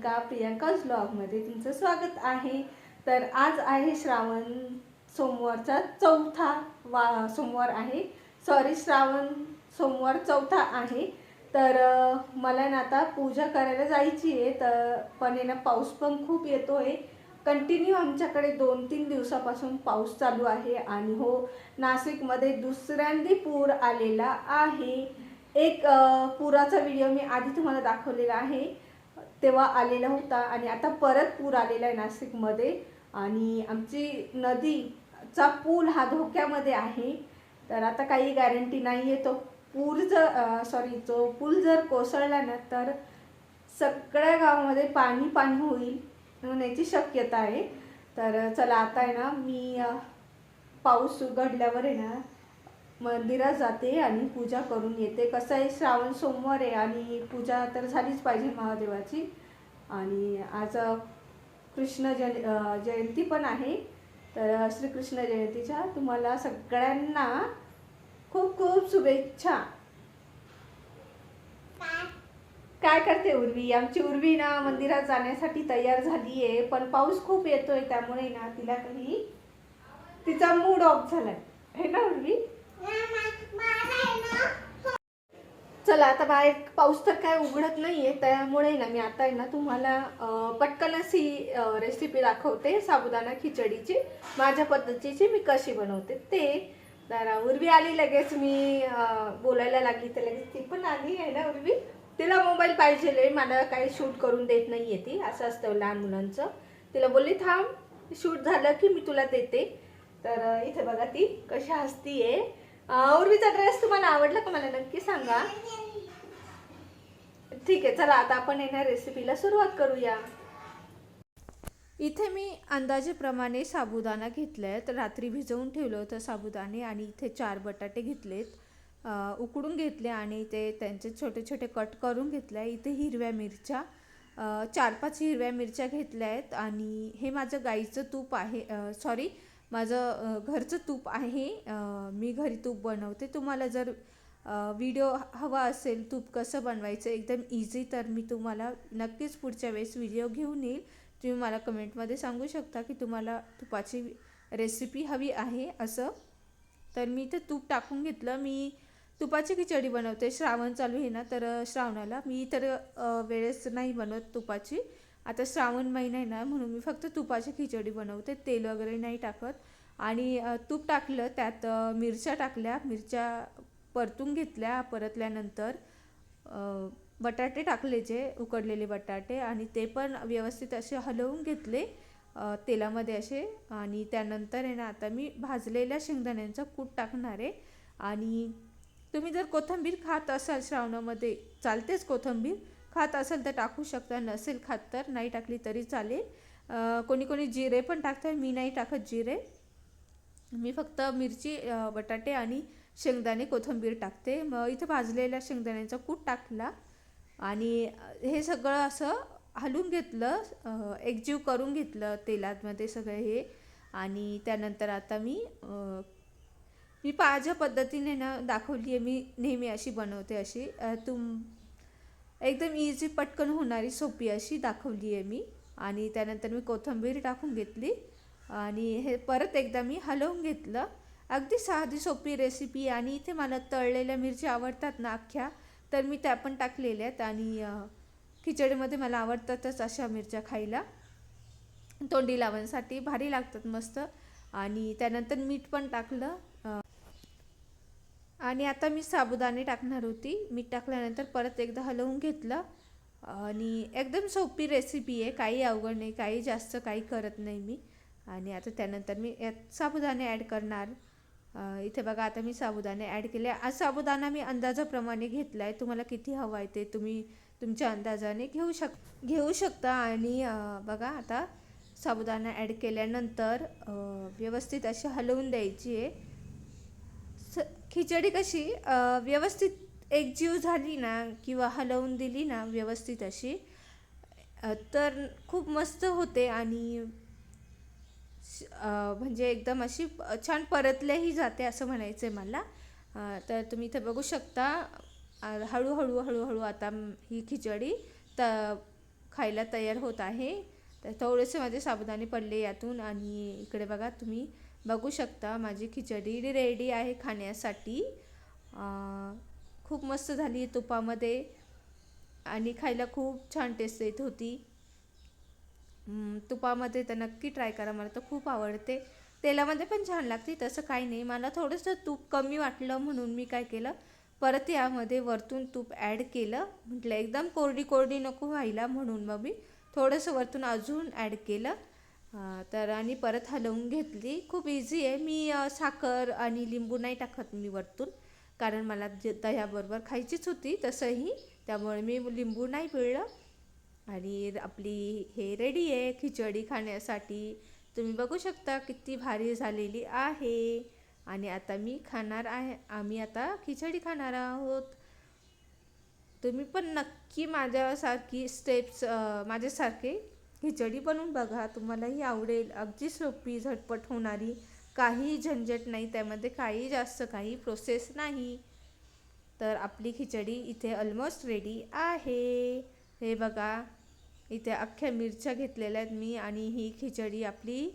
प्रियंका प्रियंकाज ब्लॉगमध्ये तुमचं स्वागत आहे. तर आज आहे श्रावण सोमवारचा चौथा वा सोमवार आहे. सॉरी श्रावण सोमवार चौथा आहे. तर मला ना आता पूजा करायला जायची आहे. तर पण आहे ना पाऊस पण खूप येतो आहे कंटिन्यू आमच्याकडे दोन तीन दिवसापासून पाऊस चालू आहे. आणि हो नाशिकमध्ये दुसऱ्यांदी पूर आलेला आहे. एक पुराचा व्हिडिओ मी आधी तुम्हाला दाखवलेला आहे. तेव्हा आलेला होता आणि आता परत पूर आलेला आहे नाशिकमध्ये. आणि आमची नदीचा पूल हा धोक्यामध्ये आहे. तर आता काही गॅरंटी नाही आहे तो पूर जर सॉरी जो पूल जर कोसळला ना तर सगळ्या गावामध्ये पाणी पाणी होईल होण्याची शक्यता आहे. तर चला आता आहे ना मी पाऊस उघडल्यावर आहे ना मंदिरात जाते आणि पूजा करून येते. कसं आहे श्रावण सोमवार आहे आणि पूजा तर झालीच पाहिजे महादेवाची. आणि आज कृष्ण जय जयंती पण आहे. तर श्रीकृष्ण जयंतीच्या तुम्हाला सगळ्यांना खूप खूप शुभेच्छा. काय करते उर्वी? आमची उर्वी ना मंदिरात जाण्यासाठी तयार झाली आहे पण पाऊस खूप येतोय त्यामुळे ना तिला काही तिचा मूड ऑफ झालाय. है ना उर्वी? चला आता बाहेर पाऊस तर काय उघडत नाही आहे त्यामुळे ना मी आता आहे ना तुम्हाला पटकनच पटकन अशी रेसिपी दाखवते साबुदाणा खिचडीची. माझ्या पद्धतीची मी कशी बनवते ते. तर उर्वी आली लगेच मी बोलायला लागली तर लगेच ती पण आली आहे ना उर्वी. तिला मोबाईल पाहिजे मला काही शूट करून देत नाहीये ती असं असतं लहान मुलांचं. तिला बोलली थांब शूट झालं की मी तुला देते. तर इथे बघा ती कशी हसतीये. आहे उर्वीचा ड्रेस तुम्हाला आवडला का मला नक्की सांगा? ठीक आहे चला आता आपण येणार रेसिपीला सुरुवात करूया. इथे मी अंदाजेप्रमाणे साबुदाणा घेतलाय. तर रात्री भिजवून ठेवलं होतं साबुदाणे आणि इथे चार बटाटे घेतलेत. उकडून घेतले आणि ते त्यांचे छोटे छोटे कट करून घेतले. इथे हिरव्या मिरच्या. चार पाच हिरव्या मिरच्या घेतल्या आहेत आणि हे माझं गाईचं तूप आहे. सॉरी माझं घरचं तूप आहे. मी घरी तूप बनवते. तुम्हाला जर व्हिडिओ हवा असेल तूप कसं बनवायचं एकदम इझी तर मी तुम्हाला नक्कीच पुढच्या वेळेस व्हिडिओ घेऊन येईल. तुम्ही मला कमेंटमध्ये सांगू शकता की तुम्हाला तुपाची रेसिपी हवी आहे असं. तर मी इथे तूप टाकून घेतलं. मी तुपाची खिचडी बनवते. श्रावण चालू आहे ना तर श्रावणाला. मी तर वेळेस नाही बनवत तुपाची. आता श्रावण महिना आहे ना म्हणून मी फक्त तुपाची खिचडी बनवते तेल वगैरे नाही टाकत. आणि तूप टाकलं त्यात मिरच्या टाकल्या मिरच्या परतून घेतल्या परतल्यानंतर बटाटे टाकले जे उकडलेले बटाटे आणि ते पण व्यवस्थित असे हलवून घेतले तेलामध्ये असे. आणि त्यानंतर आहे ना आता मी भाजलेल्या शेंगदाण्यांचा कूट टाकणार आहे. आणि तुम्ही जर कोथिंबीर खात असाल श्रावणामध्ये चालतेच कोथिंबीर. खात असेल तर टाकू शकता नसेल खात तर. नाही टाकली तरी चालेल. कोणी कोणी जिरे पण टाकतात मी नाही टाकत जिरे. मी फक्त मिरची बटाटे आणि शेंगदाणे कोथिंबीर टाकते. मग इथं भाजलेल्या शेंगदाण्याचा कूट टाकला आणि हे सगळं असं हलून घेतलं एकजीव करून घेतलं तेलामध्ये सगळं हे. आणि त्यानंतर आता मी मी पाज्या पद्धतीने ना दाखवली आहे मी नेहमी अशी बनवते अशी. तुम एकदम इझी पटकन होणारी सोपी अशी दाखवली आहे मी. आणि त्यानंतर मी कोथिंबीर टाकून घेतली. आणि हे परत एकदा मी हलवून घेतलं. अगदी साधी सोपी रेसिपी आणि इथे मला तळलेल्या मिरच्या आवडतात ना अख्ख्या तर मी त्या पण टाकलेल्या आहेत. आणि खिचडीमध्ये मला आवडतातच अशा मिरच्या खायला. तोंडी लावण्यासाठी भारी लागतात मस्त. आणि त्यानंतर मीठ पण टाकलं. आणि आता मी साबुदाणे टाकणार होती. मीठ टाकल्यानंतर परत एकदा हलवून घेतलं. आणि एकदम सोपी रेसिपी आहे. काही अवघड नाही काही जास्त काही करत नाही मी. आणि आता त्यानंतर मी यात साबुदाणे ॲड करणार. इथे बघा आता मी साबुदाणे ॲड केले. आज साबुदाणा मी अंदाजाप्रमाणे घेतला आहे तुम्हाला किती हवा आहे ते तुम्ही तुमच्या अंदाजाने घेऊ शक घेऊ शकता. आणि बघा आता साबुदाणा ॲड केल्यानंतर व्यवस्थित अशी हलवून द्यायची आहे. स खिचडी कशी व्यवस्थित एकजीव झाली ना किंवा हलवून दिली ना व्यवस्थित अशी तर खूप मस्त होते आणि म्हणजे एकदम अशी छान परतल्याही जाते असं म्हणायचं आहे मला तर तुम्ही इथे बघू शकता हळूहळू हळूहळू आता ही खिचडी त खायला तयार होत आहे. तर थोडेसे माझे साबुदाणे पडले यातून आणि इकडे बघा तुम्ही. बघू शकता माझी खिचडी रेडी आहे खाण्यासाठी. खूप मस्त झाली तुपामध्ये आणि खायला खूप छान टेस्ट येत होती. तुपामध्ये तर नक्की ट्राय करा मला तर खूप आवडते. तेलामध्ये पण छान लागते तसं काही नाही. मला थोडंसं तूप कमी वाटलं म्हणून मी काय केलं परत यामध्ये वरतून तूप ॲड केलं. म्हटलं एकदम कोरडी कोरडी नको व्हायला म्हणून मग मी थोडंसं वरतून अजून ॲड केलं. तर आणि परत हलवून घेतली. खूप इझी आहे. मी साखर आणि लिंबू नाही टाकत मी वरतून. कारण मला जे दह्याबरोबर खायचीच होती तसंही. त्यामुळे मी लिंबू नाही पिळलं. आणि आपली हे रेडी आहे. खिचडी खाण्यासाठी. तुम्ही बघू शकता किती भारी झालेली आहे. आणि आता मी खाणार आहे. आम्ही आता खिचडी खाणार आहोत. तुम्ही पण नक्की माझ्यासारखी स्टेप्स माझ्यासारखे खिचडी बनवून बघा तुम्हालाही आवडेल. अगदी सोपी झटपट होणारी. काही झंझट नाही त्यामध्ये काही जास्त काही प्रोसेस नाही. तर आपली खिचडी इथे ऑलमोस्ट रेडी आहे. हे बघा इथे अख्ख्या मिरच्या घेतलेल्या आहेत मी आणि ही खिचडी आपली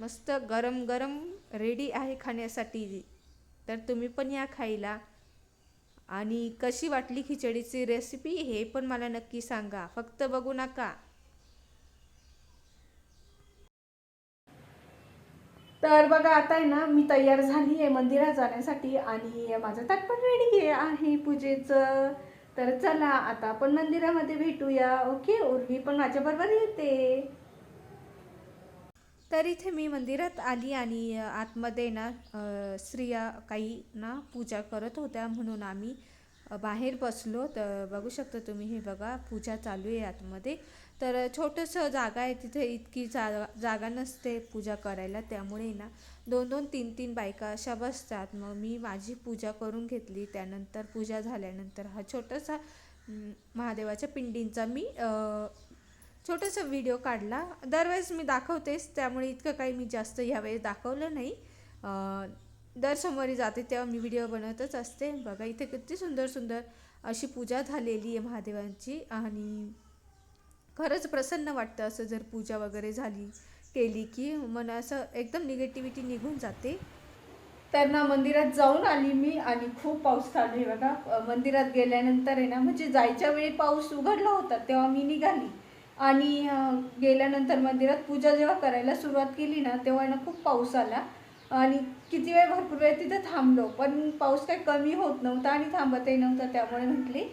मस्त गरम गरम रेडी आहे खाण्यासाठी. तर तुम्ही पण या खायला. आणि कशी वाटली खिचडीची रेसिपी हे पण मला नक्की सांगा. फक्त बघू नका. तर बघा आता आहे ना मी तयार झाली आहे मंदिरात जाण्यासाठी आणि माझं ताट पण रेडी आहे पूजेचं. तर चला आता आपण मंदिरामध्ये भेटूया. ओके उर्वी पण माझ्याबरोबर येते. तर इथे मी मंदिरात आली आणि आतमध्ये ना स्त्रिया काही ना पूजा करत होत्या म्हणून आम्ही बाहेर बसलो. तर बघू शकता तुम्ही हे बघा पूजा चालू आहे आतमध्ये. तर छोटंसं जागा आहे तिथे इतकी जागा जागा नसते पूजा करायला त्यामुळे ना दोन दोन तीन तीन बायका अशा बसतात. मग मी माझी पूजा करून घेतली. त्यानंतर पूजा झाल्यानंतर हा छोटासा महादेवाच्या पिंडींचा मी छोटासा व्हिडिओ काढला. दरवेळेस मी दाखवतेच. त्यामुळे इतकं काही मी जास्त ह्यावेळेस दाखवलं नाही. दर सोमवारी जाते तेव्हा मी व्हिडिओ बनवतच असते. बघा इथे किती सुंदर सुंदर अशी पूजा झालेली आहे महादेवांची. आणि खरंच प्रसन्न वाटतं असं जर पूजा वगैरे झाली केली की मन असं एकदम निगेटिव्हिटी निघून जाते. तर ना मंदिरात जाऊन आली मी आणि खूप पाऊस चालू आहे बघा. मंदिरात गेल्यानंतर आहे ना म्हणजे जायच्या वेळी पाऊस उघडला होता तेव्हा मी निघाली. आणि गेल्यानंतर मंदिरात पूजा जेव्हा करायला सुरुवात केली ना तेव्हा ना खूप पाऊस आला. आणि किती वेळ भरपूर वेळ तिथं थांबलो पण पाऊस काही कमी होत नव्हता आणि थांबतही नव्हता त्यामुळे म्हटली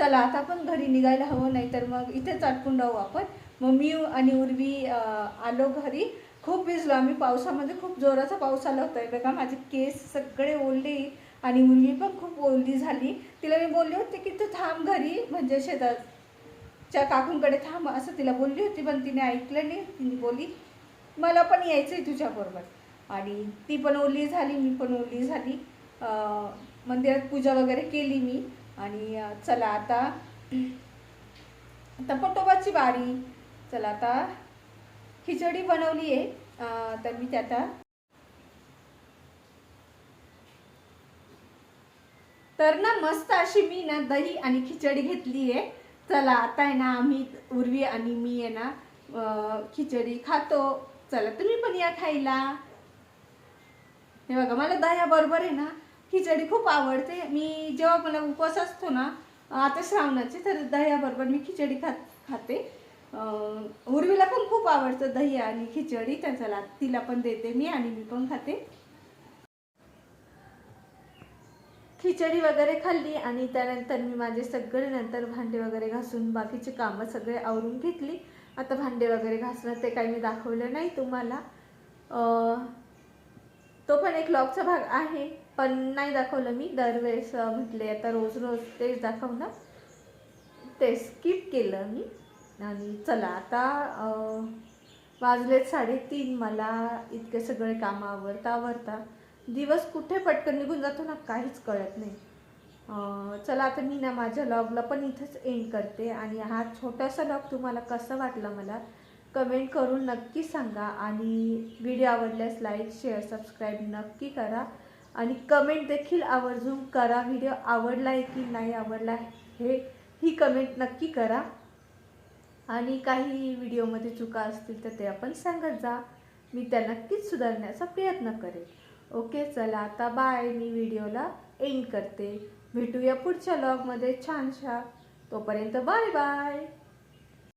चला आता आपण घरी निघायला हवं नाही तर मग इथेच अटकून राहू आपण. मग मी आणि उर्वी आलो घरी. खूप भिजलो आम्ही पावसामध्ये खूप जोराचा पाऊस आला होता. बघा माझे केस सगळे ओले आणि मुलगी पण खूप ओली झाली. तिला मी बोलली होती की तू थांब घरी म्हणजे शेताच्या काकूंकडे थांब असं तिला बोलली होती. पण तिने ऐकलं नाही. तिने बोली मला पण यायचं आहे तुझ्याबरोबर. आणि ती पण ओली झाली मी पण ओली झाली. मंदिरात पूजा वगैरे केली मी. आणि चला आता आता पटोबाची बारी. चला आता खिचडी बनवली आहे. तर मी त्या आता तर ना मस्त अशी मी ना दही आणि खिचडी घेतली आहे. चला आता आहे ना आम्ही उर्वी आणि मी आहे ना खिचडी खातो. चला तुम्ही पण या खायला. हे बघा मला दह्याबरोबर आहे ना. खिचडी खूप आवडते. मी जेव्हा मला उपवास असतो ना आता श्रावणाचे तर दह्याबरोबर मी खिचडी खात खाते. उर्वीला पण खूप आवडतं दही आणि खिचडी. त्याचा चला तिला पण देते मी आणि मी पण खाते. खिचडी वगैरे खाल्ली आणि त्यानंतर मी माझे सगळे नंतर भांडे वगैरे घासून बाकीचे कामं सगळे आवरून घेतली. आता भांडे वगैरे घासणं ते काही मी दाखवलं नाही तुम्हाला. तो पण एक लॉकचा भाग आहे. पण नाही दाखवलं मी. दरवेळेस म्हटले आता रोज रोज तेच दाखवणार ते स्किप केलं मी. आणि चला आता वाजलेत साडेतीन. मला इतके सगळे कामं आवरता आवरता. दिवस कुठे पटकन निघून जातो ना काहीच कळत नाही. चला आता मी ना माझ्या लॉगला पण इथंच एंड करते. आणि हा छोटासा लॉग तुम्हाला कसा वाटला मला कमेंट करून नक्की सांगा. आणि व्हिडिओ आवडल्यास लाईक शेअर सबस्क्राईब नक्की करा. आणि कमेंट देखील आवर्जून करा. व्हिडिओ आवडला आहे की नाही आवडला हे ही कमेंट नक्की करा. आणि काही व्हिडिओमध्ये चुका असतील तर ते आपण सांगत जा. मी त्या नक्कीच सुधारण्याचा प्रयत्न करेन. ओके चला आता बाय मी व्हिडिओला एंड करते. भेटूया पुढच्या लॉगमध्ये छानशा. तोपर्यंत बाय बाय